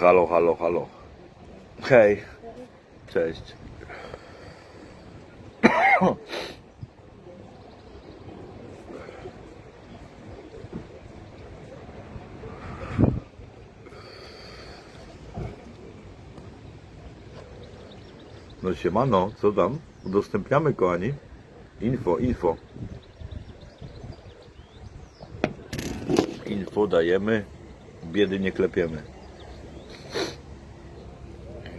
Halo, halo, halo. Hej. Cześć. No siemano, co tam? Udostępniamy kochani. Info, info. Info dajemy, biedy nie klepiemy.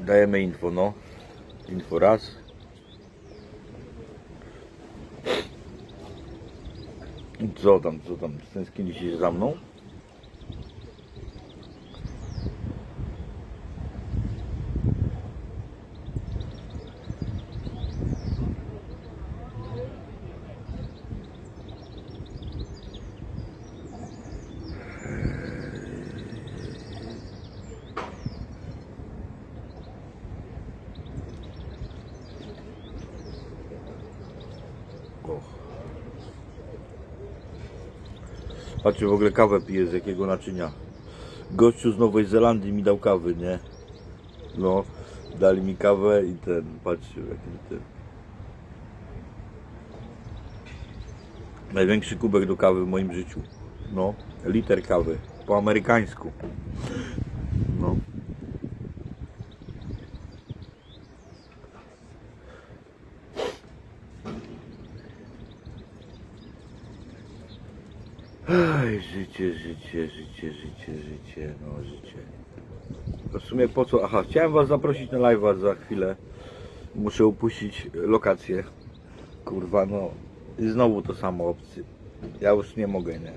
Dajemy info, no. Info raz. Co tam, co tam? Stęsknili się za mną? Patrzcie, w ogóle kawę piję z jakiego naczynia. Gościu z Nowej Zelandii mi dał kawy, nie? No, dali mi kawę i ten, patrzcie, jaki ten. Największy kubek do kawy w moim życiu. No, liter kawy. Po amerykańsku. Aj, życie, życie, życie, życie, życie, no życie. W sumie po co? Aha, chciałem Was zaprosić na live'a za chwilę. Muszę upuścić lokację. Kurwa, no. Znowu to samo opcje. Ja już nie mogę, nie.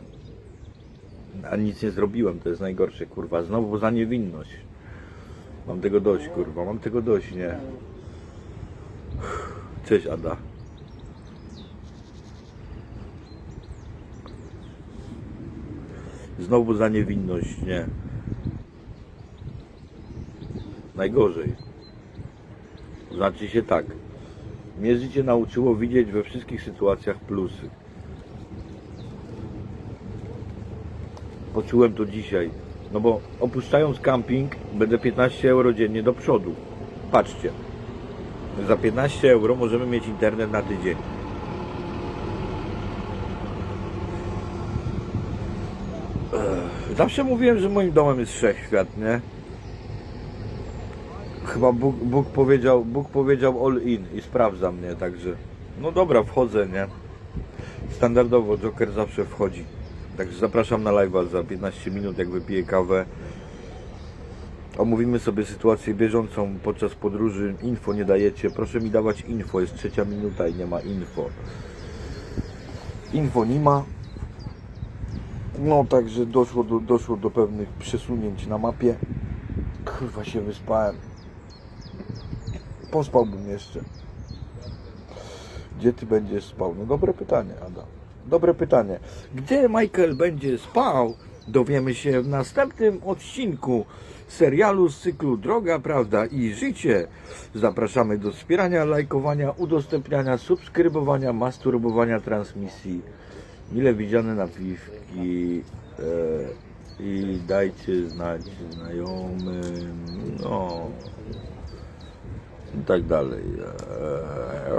A nic nie zrobiłem, to jest najgorsze, kurwa. Znowu za niewinność. Mam tego dość, kurwa, mam tego dość, nie. Cześć, Ada. Znowu za niewinność, nie. Najgorzej. Znaczy się tak. Mnie życie nauczyło widzieć we wszystkich sytuacjach plusy. Poczułem to dzisiaj. No bo opuszczając camping będę 15 euro dziennie do przodu. Patrzcie. Za 15 euro możemy mieć internet na tydzień. Zawsze mówiłem, że moim domem jest wszechświat, nie? Chyba Bóg, Bóg powiedział, Bóg powiedział all in i sprawdza mnie, także no dobra, wchodzę, nie? Standardowo Joker zawsze wchodzi. Także zapraszam na live'a za 15 minut, jak wypiję kawę. Omówimy sobie sytuację bieżącą podczas podróży. Info nie dajecie. Proszę mi dawać info. Jest trzecia minuta i nie ma info. Info nie ma. No także doszło do, doszło do pewnych przesunięć na mapie. Kurwa się wyspałem. Pospałbym jeszcze. Gdzie ty będziesz spał? No dobre pytanie, Ada. Dobre pytanie. Gdzie Michael będzie spał? Dowiemy się w następnym odcinku serialu z cyklu Droga, Prawda i Życie. Zapraszamy do wspierania, lajkowania, udostępniania, subskrybowania, masturbowania transmisji. Mile widziane napiwki e, i dajcie znać znajomym, no i tak dalej. E,